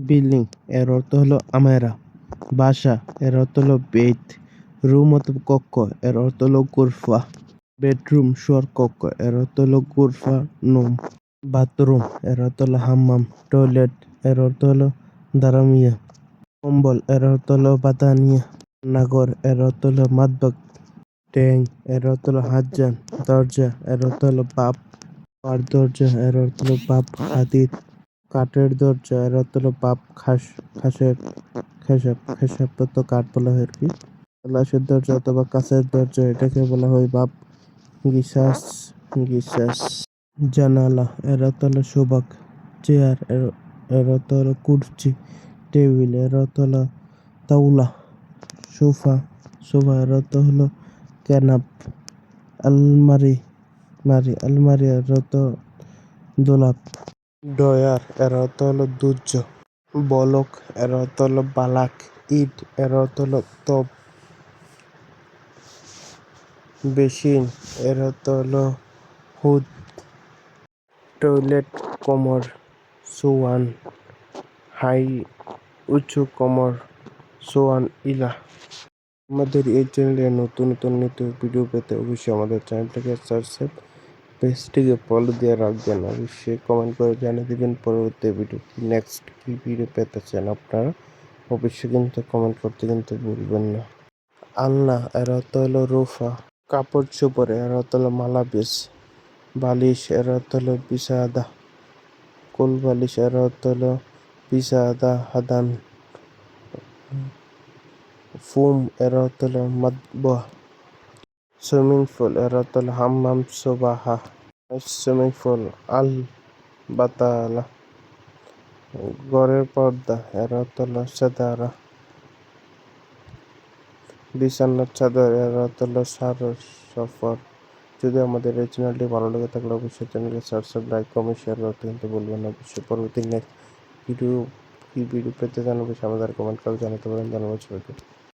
Building এর অর্থ হলো আমেরা বাসা এর অর্থ হলো বেত রুম অথবা কক্ষ এর অর্থ হলো গুরফা বেডরুম শোয়ার কক্ষ এর অর্থ হলো গুরফা নোম বাথরুম এর অর্থ হলো হাম্মাম টয়লেট এর অর্থ হলো দারামিয়া কম্বল এর অর্থ হলো বাতানিয়া নাগর এর অর্থ হলো মাদবক ট্যাং এর অর্থ হলো হাতজান দরজা এর অর্থ হলো বাপ আর দরজা এর অর্থ হলো বাপ হাতির কাঠের দরজা এর হলো বাপ খাস খাসের খেসাব খেসাব তো কাঠ বলা হয় আর কি। গ্লাসের দরজা অথবা কাঁচের দরজা, এটাকে বলা হয় বাপ গিসাস গিসাস জানালা এর অর্থ হলো সোবাক চেয়ার, এর অর্থ হলো কুর্চি টেবিলের অর্থ হলো তাওলা, সোফা সোফা এর অর্থ হলো ক্যানাপ আলমারি, মারি, আলমারি এর অর্থ দোলাপ। ডয়ার, এর অর্থ হলো দুর্য। বলক, এর অর্থ হলো বালাক। ইট, এর অর্থ হলো তপ। বেসিন এর অর্থ হলো হুদ। টয়লেট, কোমর, সোয়ান। হাই, উঁচু কোমর, সোয়ান ইলা আমাদের এই চ্যানেলে নতুন নতুন নিত্য ভিডিও পেতে অবশ্যই আমাদের চ্যানেলটাকে সাবস্ক্রাইব পেজটিকে ফলো দিয়ে রাখবেন। অবশ্যই কমেন্ট করে জানিয়ে দেবেন। পরবর্তী ভিডিও নেক্সট কী ভিডিও পেতে চান আপনারা, অবশ্যই কিন্তু কমেন্ট করতে কিন্তু ভুলবেন না। আলনা, এর অর্থ হলো রুফা। কাপড় চোপড়, এর অর্থ হলো মালাবিস বালিশ, এর অর্থ হলো বিছাদা কোল বালিশ, এর অর্থ হলো বিছাদা হাদান। ফুম, এর অর্থ হলো মাতবা সুইমিং পুল এর অর্থ হলো হাম্মাম সোবাহা, সুইমিং পুল, আল বাতালা ঘরের পর্দা এর অর্থ হলো সাদারা বিছানার চাদর এর অর্থ হলো সারস সফর। যদি আমাদের এই চ্যানেলটি ভালো লেগে থাকলে অবশ্যই চ্যানেলকে সাবস্ক্রাইব লাইক কমেন্ট শেয়ার করতে কিন্তু বলবেন অবশ্যই পরবর্তী নেক্সট ভিডিও কি ভিডিও পেতে অবশ্যই আমাদের কমেন্ট করে জানাতে পারেন। ধন্যবাদ সবাইকে।